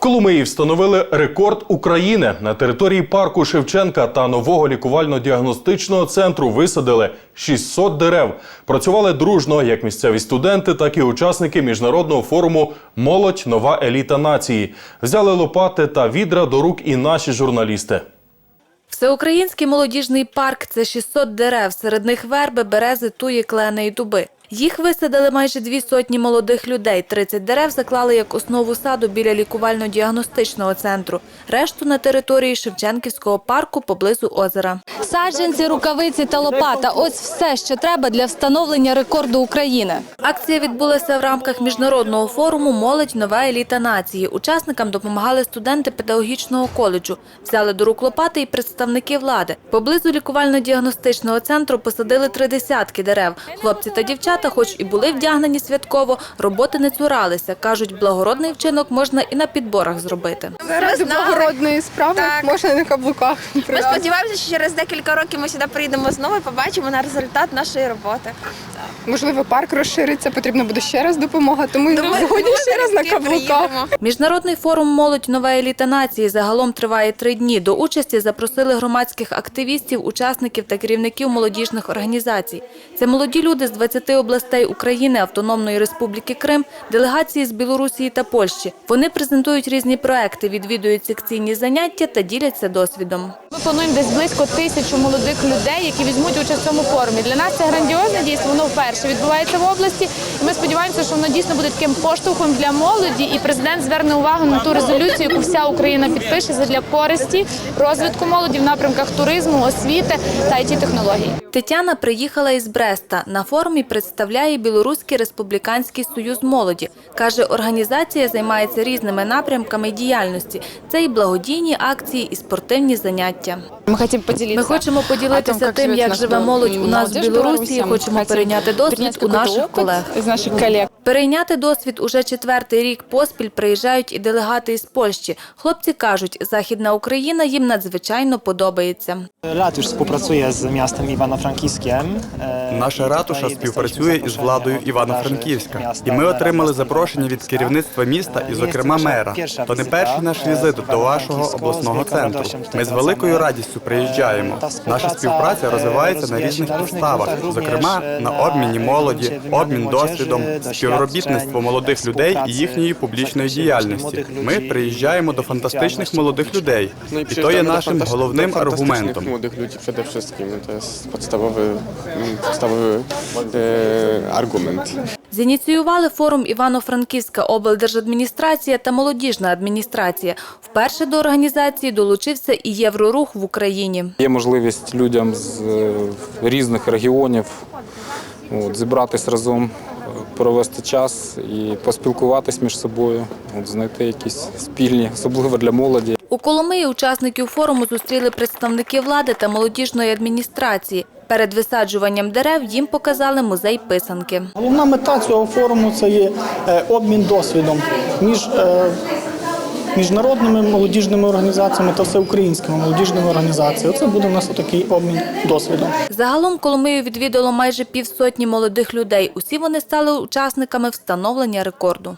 Коломиї встановили рекорд України на території парку Шевченка та нового лікувально-діагностичного центру висадили 600 дерев. Працювали дружно як місцеві студенти, так і учасники міжнародного форуму Молодь нова еліта нації. Взяли лопати та відра до рук і наші журналісти. Всеукраїнський молодіжний парк це 600 дерев, серед них верби, берези, туї, клени і дуби. Їх висадили майже дві сотні молодих людей. 30 дерев заклали як основу саду біля лікувально-діагностичного центру. Решту на території Шевченківського парку поблизу озера. Саджанці, рукавиці та лопата ось все, що треба для встановлення рекорду України. Акція відбулася в рамках міжнародного форуму Молодь нова еліта нації. Учасникам допомагали студенти педагогічного коледжу. Взяли до рук лопати і представники влади. Поблизу лікувально-діагностичного центру посадили три десятки дерев. Хлопці та дівчата, хоч і були вдягнені святково, роботи не цуралися. кажуть, благородний вчинок можна і на підборах зробити. Заради благородної справи Так. можна на каблуках. Ми сподіваємося, що через декілька років ми сюди прийдемо знову і побачимо на результат нашої роботи. Можливо, парк розшириться, потрібна буде ще раз допомога, тому Думаю, сьогодні ще раз на каблуках. Міжнародний форум Молодь нова еліта нації загалом триває три дні. До участі запросили громадських активістів, учасників та керівників молодіжних організацій. Це молоді люди з 20 областей України, Автономної Республіки Крим, делегації з Білорусі та Польщі. Вони презентують різні проекти, відвідують секційні заняття та діляться досвідом. Ми плануємо десь близько тисячу молодих людей, які візьмуть участь в цьому форумі. Для нас це грандіозне дійство. Воно вперше відбувається в області. І ми сподіваємося, що воно дійсно буде таким поштовхом для молоді. І президент зверне увагу на ту резолюцію, яку вся Україна підпише для користі розвитку молоді в напрямках туризму, освіти та it технологій. Тетяна приїхала із Бреста. На форумі представляє Білоруський республіканський союз молоді. Каже, організація займається різними напрямками діяльності. Це і благодійні акції, і спортивні заняття. Мы хотим поделиться. Ми хочемо о том, поділитися как тим, живет як наш живе мол- молодь у нас в молодежь Білорусі. Мы Хочемо хотим перейняти досвід перенять у какой-то наших опыт колег. Перейняти досвід уже четвертий рік поспіль приїжджають і делегати із Польщі. Хлопці кажуть, Західна Україна їм надзвичайно подобається. Ратуш співпрацює з містом Івано-Франківським. Е, Наша ратуша співпрацює із владою Івано-Франківська, і ми отримали запрошення від керівництва міста і, Е, зокрема, мера. То не перший наш е, візит до вашого обласного центру. Ми з великою радістю приїжджаємо. Наша співпраця, е, розвивається на різних підставах, зокрема на на, обміні е, молоді, обмін досвідом, doświadczeń, співробітництво молодих людей і їхньої публічної діяльності. Ми приїжджаємо до фантастичних молодих людей, і то є нашим головним аргументом. ludzi przede wszystkim. To jest podstawowy, mm, podstawowy e, argument. Зініціювали форум Івано-Франківська облдержадміністрація та молодіжна адміністрація. Вперше до організації долучився і Єврорух в Україні. Є можливість людям з е, різних регіонів от, зібратись разом, е, провести час і поспілкуватись між собою, от, знайти якісь спільні, особливо для молоді. У Коломиї учасників форуму зустріли представники влади та молодіжної адміністрації. Перед висаджуванням дерев їм показали музей писанки. Головна мета цього форуму це є е, обмін досвідом між е, міжнародними молодіжними організаціями та всеукраїнськими молодіжними організаціями. Це буде у нас такий обмін досвідом. Загалом Коломию відвідало майже півсотні молодих людей. Усі вони стали учасниками встановлення рекорду.